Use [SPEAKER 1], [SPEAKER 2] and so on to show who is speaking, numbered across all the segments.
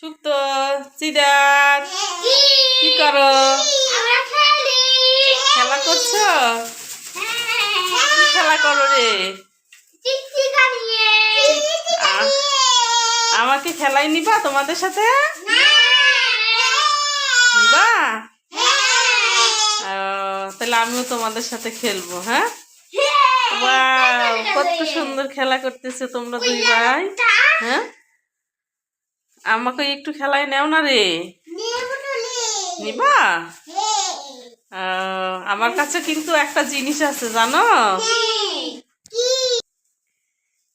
[SPEAKER 1] সুপ্ত সিদাত কি করো?
[SPEAKER 2] খেলা
[SPEAKER 1] করছ? কি খেলা করো রে? আমাকে খেলাই নিবা তোমাদের সাথে? নিবা? তাহলে আমিও তোমাদের সাথে খেলব হ্যাঁ? Wow, কত সুন্দর খেলা করতেছে তোমরা দুই ভাই হ্যাঁ? আমাকে একটু খেলায় নেও না রে। নিবা? আহ, আমার কাছে কিন্তু একটা জিনিস আছে জানো?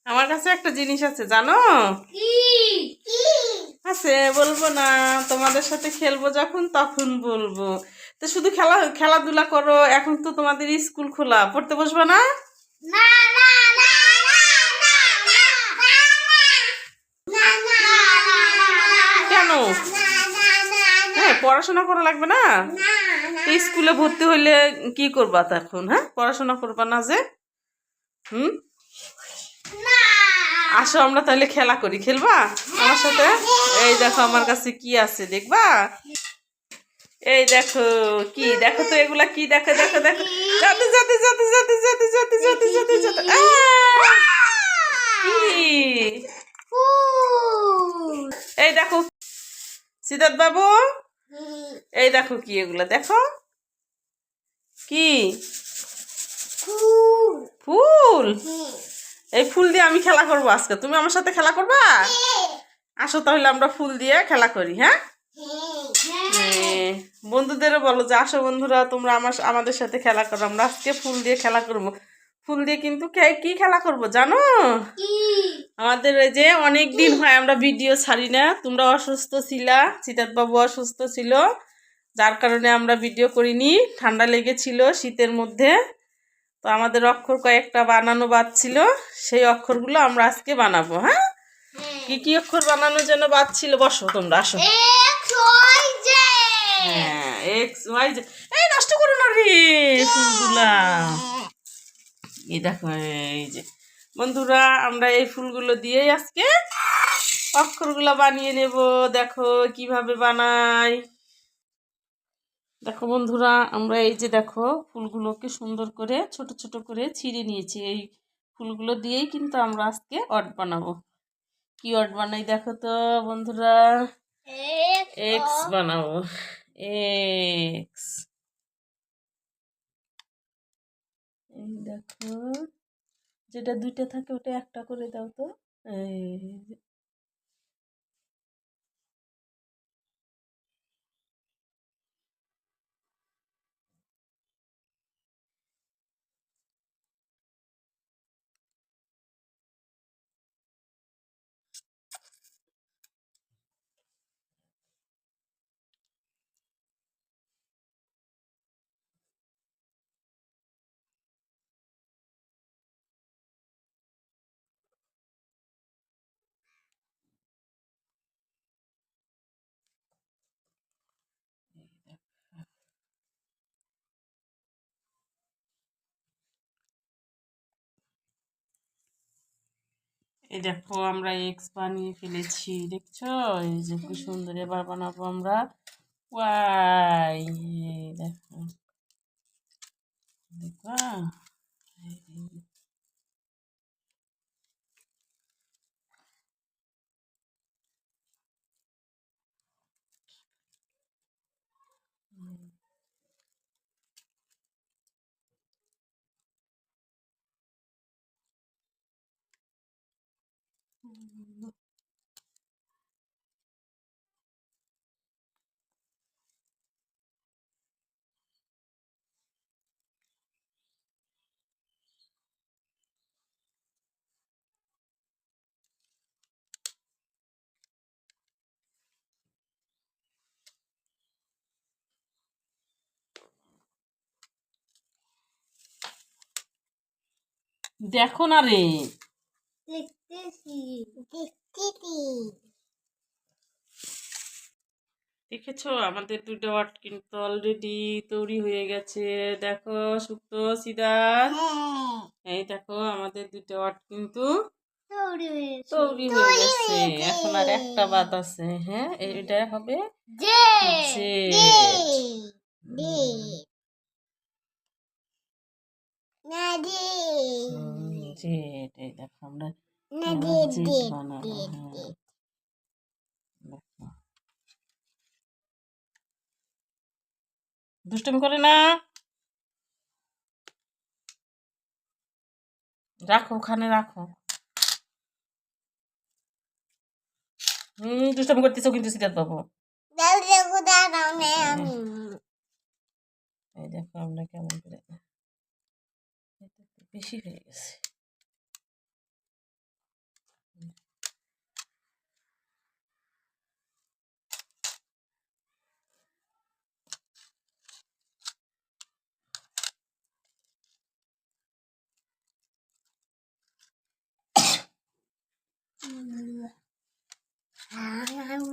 [SPEAKER 1] আমার কাছে একটা জিনিস আছে জানো? আছে বলব না। তোমাদের সাথে খেলব যখন তখন বলব। তো শুধু খেলা খেলাধুলা করো এখন তো তোমাদের স্কুল খোলা। পড়তে বসবে না? কেন পড়াশোনা করা লাগবে না? স্কুলে ভর্তি হইলে কি করবা তখন হ্যাঁ? পড়াশোনা করবা না যে? হুম? আসো আমরা তাহলে খেলা করি খেলবা? আমার সাথে? এই দেখো আমার কাছে কি আছে দেখবা? এই দেখো কি? দেখো তো এগুলা কি? দেখো দেখো দেখো। যাতে যাতে যাতে যাতে যাতে যাতে যাতে যাতে যাতে। এই দেখো সিদ্ধার্থ বাবু। এই দেখো কি এগুলো দেখো? কি? ফুল। এই ফুল দিয়ে আমি খেলা করব আজকে। তুমি আমার সাথে খেলা করবা? আসো তাহলে আমরা ফুল দিয়ে খেলা করি হ্যাঁ? হ্যাঁ, বন্ধুদেরও বলো যে আসো বন্ধুরা তোমরা আমার আমাদের সাথে খেলা করো। আমরা আজকে ফুল দিয়ে খেলা করব। ফুল দিয়ে কিন্তু কে- কি খেলা করব জানো? আমাদের এই যে অনেক দিন হয় আমরা ভিডিও ছাড়ি না। তোমরা অসুস্থ ছিলা বাবু অসুস্থ ছিল যার কারণে আমরা ভিডিও করিনি। ঠান্ডা লেগেছিল শীতের মধ্যে। তো আমাদের অক্ষর কয়েকটা বানানো বাদ ছিল সেই অক্ষরগুলো আমরা আজকে বানাবো হ্যাঁ? কি কি অক্ষর বানানোর জন্য বাদ ছিল? বসো তোমরা আসো। হ্যাঁ এক্স ওয়াই জে এই নষ্ট করো না রে ফুলগুলা। এই দেখো এই যে। বন্ধুরা আমরা এই ফুলগুলো দিয়েই আজকে অক্ষরগুলো বানিয়ে নেব। দেখো কীভাবে বানাই। দেখো বন্ধুরা আমরা এই যে দেখো ফুলগুলোকে সুন্দর করে ছোট ছোট করে ছিঁড়ে নিয়েছি। এই ফুলগুলো দিয়েই কিন্তু আমরা আজকে অট বানাবো। কি অট বানাই দেখো তো বন্ধুরা। এক্স বানাবো। এক্স এই দেখো যেটা দুইটা থাকে ওটা একটা করে দাও তো। এই এই দেখো আমরা এক্স বানিয়ে ফেলেছি, দেখছ? এই যে কি সুন্দর এবার বানাবো আমরা। ওয়াই এই দেখো দেখবা এই যে। দেখো না রে। দেখেছ? আমাদের দুটো ওয়াট কিন্তু অলরেডি তৈরি হয়ে গেছে। দেখো সুপ্ত সিদা। এই দেখো আমাদের দুটো ওয়াট কিন্তু
[SPEAKER 2] তৈরি
[SPEAKER 1] হয়ে গেছে। এখন আর একটা বাদ আছে। হ্যাঁ এটা হবে
[SPEAKER 2] যে
[SPEAKER 1] এই দেখো আমরা দুষ্টুমি করে না। রাখো ওখানে রাখো। হম দুষ্টুমি করতেছো কিন্তু সিদ্ধার্থ বাবু। এই দেখো আমরা কেমন করে বেশি হয়ে গেছে। এখন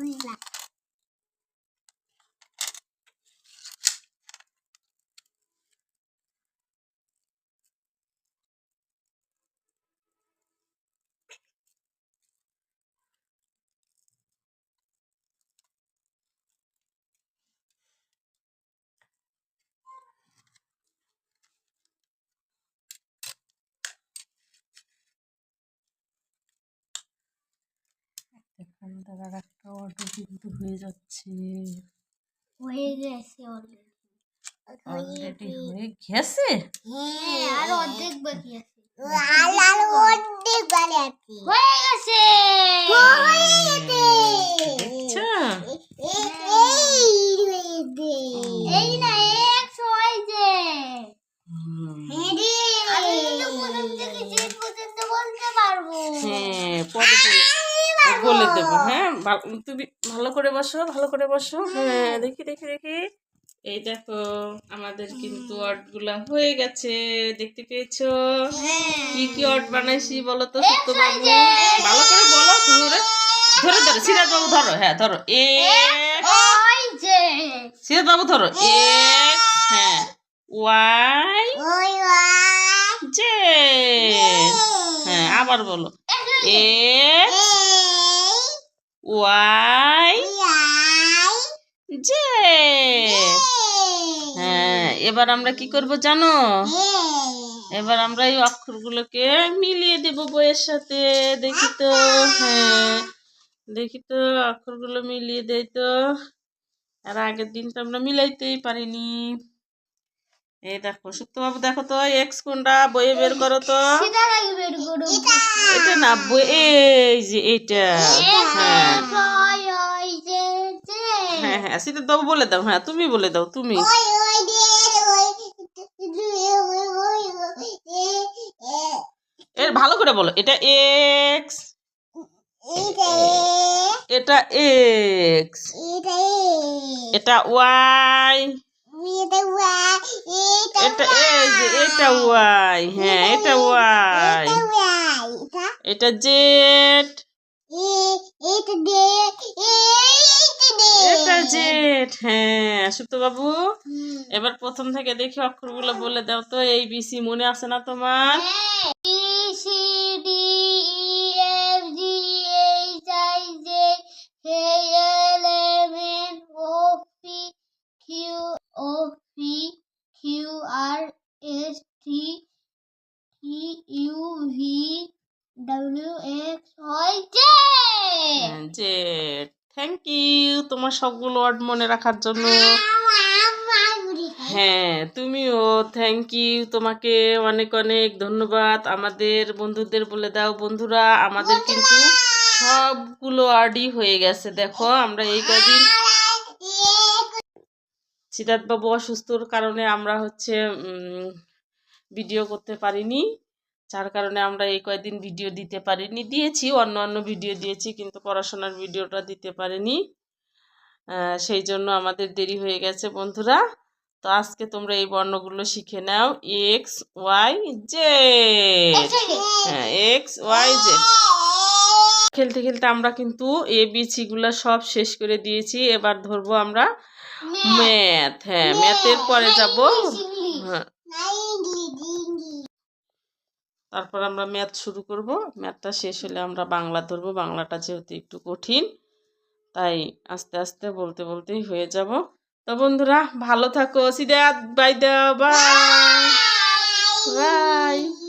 [SPEAKER 1] দাদার একটা অটো কিন্তু হয়ে যাচ্ছে।
[SPEAKER 2] হয়ে গেছে অলরেডি
[SPEAKER 1] হয়ে গেছে?
[SPEAKER 2] হ্যাঁ আর অর্ধেক বাকি আছে। আর অর্ধেক বাকি আছে হয়ে গেছে হয়ে গেছে
[SPEAKER 1] দেখছ
[SPEAKER 2] এই না এক ওয়াই জে
[SPEAKER 1] হুম।
[SPEAKER 2] আমি কিন্তু প্রথম থেকে যে পর্যন্ত বলতে পারব
[SPEAKER 1] হ্যাঁ পরে বলে বলে দেবো হ্যাঁ ভা- তুমি ভালো করে বসো ভালো করে বসো। হ্যাঁ। দেখি দেখি দেখি। এই দেখো আমাদের কিন্তু গুলা হয়ে গেছে দেখতে পেয়েছ? কি কি অট বানাইছি বলো তো সত্য বাবু ভালো করে বলো ধরে ধরে ধরো সিরাজ বাবু ধরো হ্যাঁ ধরো এ সিরাজ বাবু ধরো এক্স হ্যাঁ ওয়াই জে। হ্যাঁ আবার বলো এক্স ওয়াই জে। হ্যাঁ এবার আমরা কি করব জানো? এবার আমরা এই অক্ষরগুলোকে মিলিয়ে দেব বইয়ের সাথে দেখি তো হ্যাঁ দেখি তো অক্ষরগুলো মিলিয়ে দেই তো। আর আগের দিন তো আমরা মিলাইতেই পারিনি। এই দেখো সুপ্তবাবু দেখো তো এক্স কোনটা? বইয়ে বের করো তো। এটা না বই এই যে এটা হ্যাঁ হ্যাঁ সেটা তো বলে দাও হ্যাঁ তুমি বলে দাও তুমি এর ভালো করে বলো এটা এক্স
[SPEAKER 2] এটা
[SPEAKER 1] এক্স
[SPEAKER 2] এটা
[SPEAKER 1] ওয়াই
[SPEAKER 2] এটা
[SPEAKER 1] এই এটা ওয়াই হ্যাঁ এটা ওয়াই
[SPEAKER 2] এটা
[SPEAKER 1] জেড
[SPEAKER 2] এটা দে
[SPEAKER 1] জেড। হ্যাঁ সুপ্ত বাবু এবার প্রথম থেকে দেখি অক্ষরগুলো বলে দাও তো। এই বিসি মনে আছে না তোমার?
[SPEAKER 2] B C D E F G
[SPEAKER 1] thank you তোমার সবগুলো ওয়ার্ড মনে রাখার জন্য। হ্যাঁ তুমিও থ্যাংক ইউ তোমাকে অনেক অনেক ধন্যবাদ। আমাদের বন্ধুদের বলে দাও, বন্ধুরা, আমাদের কিন্তু সবগুলো আরডি হয়ে গেছে। দেখো, আমরা এই কদিন সিদ্ধার্থবাবু অসুস্থর কারণে আমরা হচ্ছে ভিডিও করতে পারিনি। যার কারণে আমরা এই কয়েকদিন ভিডিও দিতে পারিনি। দিয়েছি অন্য অন্য ভিডিও দিয়েছি কিন্তু পড়াশোনার ভিডিওটা দিতে পারিনি। সেই জন্য আমাদের দেরি হয়ে গেছে বন্ধুরা। তো আজকে তোমরা এই বর্ণগুলো শিখে নাও। এক্স ওয়াই জে হ্যাঁ এক্স ওয়াই জে খেলতে খেলতে আমরা কিন্তু এ বি গুলা সব শেষ করে দিয়েছি। এবার ধরবো আমরা ম্যাথ হ্যাঁ ম্যাথের পরে যাব। হ্যাঁ। তারপর আমরা ম্যাথ শুরু করব। ম্যাথটা শেষ হলে আমরা বাংলা ধরবো। বাংলাটা যেহেতু একটু কঠিন তাই আস্তে আস্তে বলতে বলতেই হয়ে যাব। তো বন্ধুরা ভালো থাকো। Sidat bye the bye. By.